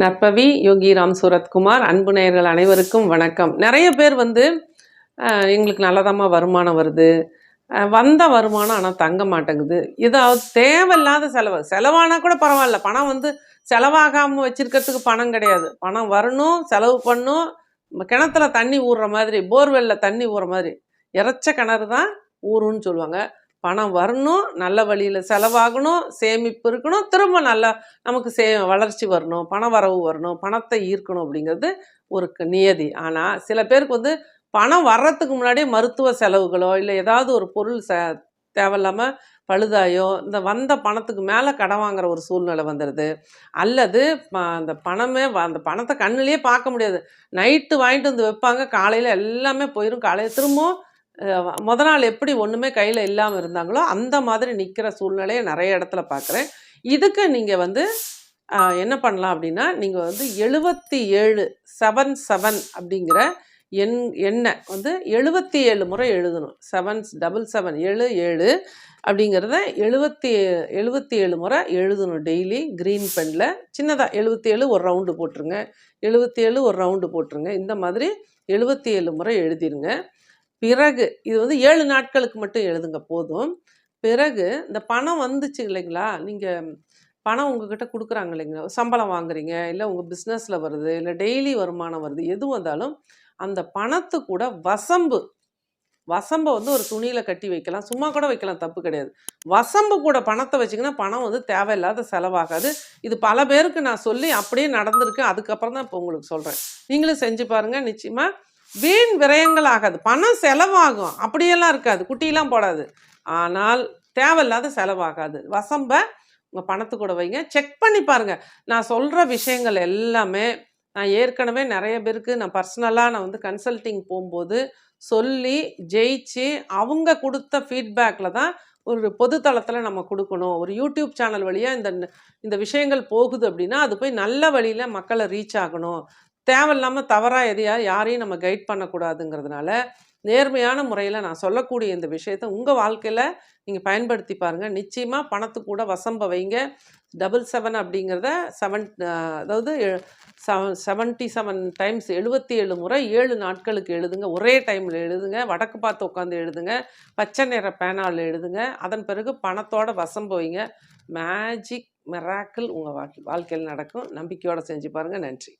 நற்பவி யோகி ராம் சூரத்குமார் அன்பு நேயர்கள் அனைவருக்கும் வணக்கம். நிறைய பேர் வந்து எங்களுக்கு நல்லதாம்மா வருமானம் வருது. வந்த வருமானம் ஆனால் தங்க மாட்டேங்குது. இதாவது தேவையில்லாத செலவு. செலவானா கூட பரவாயில்ல. பணம் வந்து செலவாகாமல் வச்சுருக்கிறதுக்கு பணம் கிடையாது. பணம் வரணும் செலவு பண்ணும். நம்ம கிணத்துல தண்ணி ஊறுற மாதிரி போர்வெல்ல தண்ணி ஊற மாதிரி இறைச்ச கிணறு தான் ஊறுன்னு சொல்லுவாங்க. பணம் வரணும் நல்ல வழியில் செலவாகணும் சேமிப்பு இருக்கணும் திரும்ப நல்லா நமக்கு சே வளர்ச்சி வரணும் பண வரவு வரணும் பணத்தை ஈர்க்கணும் அப்படிங்கிறது ஒரு நியதி. ஆனால் சில பேருக்கு வந்து பணம் வர்றதுக்கு முன்னாடியே மருத்துவ செலவுகளோ இல்லை ஏதாவது ஒரு பொருள் ச தேவையில்லாமல் பழுதாயோ இந்த வந்த பணத்துக்கு மேலே கடன் வாங்குற ஒரு சூழ்நிலை வந்துடுது அல்லது ப- அந்த பணமே வ- அந்த பணத்தை கண்ணிலேயே பார்க்க முடியாது. நைட்டு வாங்கிட்டு வந்து வைப்பாங்க காலையில் எல்லாமே போயிடும் காலையில் திரும்பவும் முத நாள் எப்படி ஒன்றுமே கையில் இல்லாமல் இருந்தாங்களோ அந்த மாதிரி நிற்கிற சூழ்நிலையை நிறைய இடத்துல பார்க்குறேன் இதுக்கு நீங்கள் வந்து என்ன பண்ணலாம் அப்படின்னா நீங்கள் வந்து எழுபத்தி ஏழு செவன் செவன் அப்படிங்கிற எண் எண்ணை வந்து எழுபத்தி ஏழு முறை எழுதணும். செவன் டபுள் செவன் ஏழு ஏழு அப்படிங்கிறத எழுபத்தி எழுபத்தி ஏழு முறை எழுதணும் டெய்லி. க்ரீன் பெனில் சின்னதாக எழுபத்தி ஏழு ஒரு ரவுண்டு போட்டுருங்க. எழுபத்தி ஏழு ஒரு ரவுண்டு போட்டுருங்க. இந்த மாதிரி எழுபத்தி ஏழு முறை எழுதிருங்க. பிறகு இது வந்து ஏழு நாட்களுக்கு மட்டும் எழுதுங்க போதும். பிறகு இந்த பணம் வந்துச்சு இல்லைங்களா? நீங்கள் பணம் உங்ககிட்ட கொடுக்குறாங்க இல்லைங்களா? சம்பளம் வாங்குறீங்க இல்லை உங்கள் பிஸ்னஸில் வருது இல்லை டெய்லி வருமானம் வருது எது வந்தாலும் அந்த பணத்து கூட வசம்பு. வசம்பை வந்து ஒரு துணியில் கட்டி வைக்கலாம். சும்மா கூட வைக்கலாம் தப்பு கிடையாது. வசம்பு கூட பணத்தை வச்சிங்கன்னா பணம் வந்து தேவையில்லாத செலவாகாது. இது பல பேருக்கு நான் சொல்லி அப்படியே நடந்திருக்கு. அதுக்கப்புறம் தான் இப்போ உங்களுக்கு சொல்கிறேன் நீங்களும் செஞ்சு பாருங்கள் நிச்சயமாக வீண் விரயங்கள் ஆகாது பணம் செலவாகும். அப்படியெல்லாம் இருக்காது. குட்டியெல்லாம் போடாது. ஆனால் தேவையில்லாத செலவாகாது. வசம்பை உங்கள் பணத்து கூட வைங்க. செக் பண்ணி பாருங்கள் நான் சொல்கிற விஷயங்கள் எல்லாமே நான் ஏற்கனவே நிறைய பேருக்கு நான் பர்சனலாக நான் வந்து கன்சல்ட்டிங் போகும்போது சொல்லி ஜெயிச்சு அவங்க கொடுத்த ஃபீட்பேக்கில் தான் ஒரு பொதுத்தளத்தில் நம்ம கொடுக்கணும். ஒரு யூடியூப் சேனல் வழியாக இந்த இந்த விஷயங்கள் போகுது அப்படின்னா அது போய் நல்ல வழியில் மக்களை ரீச் ஆகணும். தேவையில்லாமல் தவறாக எதையா யாரையும் நம்ம கைட் பண்ணக்கூடாதுங்கிறதுனால நேர்மையான முறையில் நான் சொல்லக்கூடிய இந்த விஷயத்தை உங்கள் வாழ்க்கையில் நீங்கள் பயன்படுத்தி பாருங்கள் நிச்சயமாக பணத்து கூட வசம்ப வைங்க. டபுள் செவன் அப்படிங்கிறத செவன் அதாவது செவன் செவன்ட்டி செவன் டைம்ஸ் எழுபத்தி ஏழு முறை ஏழு நாட்களுக்கு எழுதுங்க. ஒரே டைமில் எழுதுங்க. வடக்கு பார்த்து உட்காந்து எழுதுங்க. பச்சை நிற பேனாவில் எழுதுங்க. அதன் பிறகு பணத்தோட வசம்ப வைங்க. மேஜிக் மெராக்கிள் உங்கள் வாழ்க்கை வாழ்க்கையில் நடக்கும். நம்பிக்கையோடு செஞ்சு பாருங்கள் நன்றி.